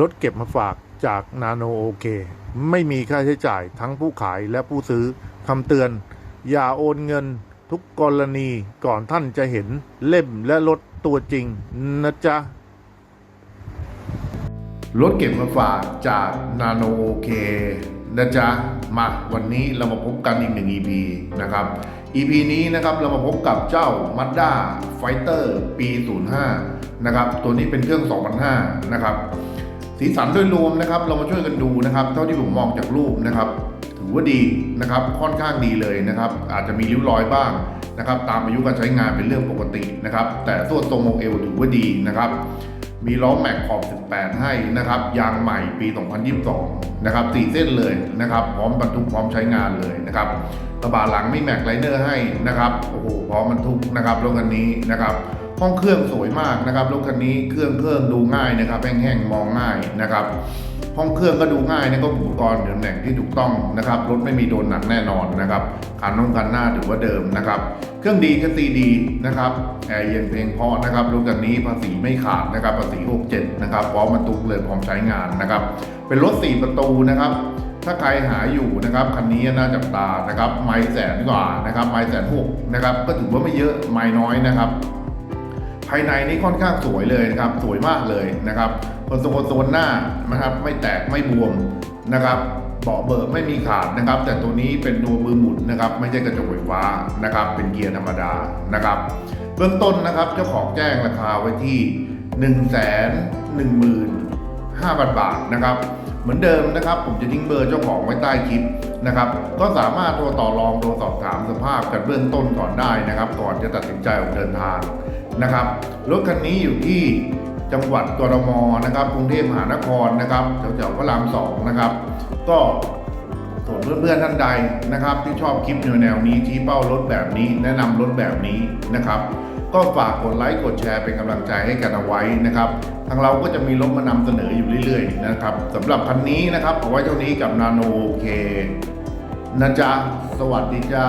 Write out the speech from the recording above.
รถเก็บมาฝากจากนาโนโอเค ไม่มีค่าใช้จ่ายทั้งผู้ขายและผู้ซื้อคำเตือน อย่าโอนเงินทุกกรณีก่อนท่านจะเห็นเล่มและรถตัวจริงนะจ๊ะ รถเก็บมาฝากจากนาโนโอเคนะจ๊ะ มาวันนี้เรามาพบกันอีกหนึ่ง EP นะครับ EP นี้นะครับเรามาพบกับเจ้า Mazda Fighter ปี 05 นะครับ ตัวนี้เป็นเครื่อง 2005 นะครับ สีสันโดยรวมนะครับ เรามาช่วยกันดูนะครับ เท่าที่ผมมองจากรูปนะครับ ถือว่าดีนะครับ ค่อนข้างดีเลยนะครับ อาจจะมีริ้วรอยบ้างนะครับ ตามอายุการใช้งานเป็นเรื่องปกตินะครับ แต่ตัวทรงองเอวถือว่าดีนะครับมีล้อแม็กขอบ 18 ให้นะครับ ยางใหม่ปี 2022 นะครับสี่เส้นเลยนะครับ พร้อมบรรทุกพร้อมใช้งานเลยนะครับกระบะหลังไมีแม็กไลเนอร์ให้นะครับ โอ้โห พร้อมบรรทุกนะครับรถคันนี้นะครับ ห้องเครื่องสวยมากนะครับรถคันนี้เครื่องเครื่องดูง่ายนะครับแห้งๆมองง่ายนะครับ ห้องเครื่องก็ดูง่ายนะก็อุปกรณ์อยู่ตำแหน่งที่ถูกต้องนะครับรถไม่มีโดนหนักแน่นอนนะครับคันน้องคันหน้าถือว่าเดิมนะครับ เครื่องดีก็ตีดีนะครับแอร์เย็นเพลงเพราะนะครับรถคันนี้ภาษีไม่ขาดนะครับภาษี67นะครับพร้อมบรรทุกเลยพร้อมใช้งานนะครับ เป็นรถ4ประตูนะครับถ้าใครหาอยู่นะครับคันนี้น่าจับตานะครับ ไม่แสนกว่านะครับไม่แสนหกนะครับก็ถือว่าไม่เยอะไม่น้อยนะครับ ภายในนี่ค่อนข้างสวยเลยนะครับ สวยมากเลยนะครับคอนโซลคนโซลหน้านะครับ ไม่แตกไม่บวมนะครับเบาะเบิกไม่มีขาดนะครับ แต่ตัวนี้เป็นตัวมือหมุนนะครับ ไม่ใช่กระจกไฟฟ้านะครับ เป็นเกียร์ธรรมดานะครับ เบื้องต้นนะครับเจ้าของแจ้งราคาไว้ที่1นึ่งแสนหนึ่งหมื่นห้าพันบาทนะครับ เหมือนเดิมนะครับ ผมจะทิ้งเบอร์เจ้าของไว้ใต้คลิปนะครับ ก็สามารถโทรต่อรองโทรสอบถามสภาพกันเบื้องต้นก่อนได้นะครับ ก่อนจะตัดสินใจออกเดินทางนะครับรถคันนี้อยู่ที่จังหวัดกรมนะครับกรุงเทพมหานครนะครับแถวๆพระรามสองนะครับ ก็ส่วนเพื่อนๆท่านใดนะครับ ที่ชอบคลิปแนวๆนี้ชี้เป้ารถแบบนี้ แนะนำรถแบบนี้นะครับ ก็ฝากกดไลค์กดแชร์เป็นกำลังใจให้กันเอาไว้นะครับทางเราก็จะมีรถมานำเสนออยู่เรื่อยๆนะครับสำหรับคันนี้นะครับเอาไว้เท่านี้กับนาโนเคนะจ๊ะสวัสดีจ้า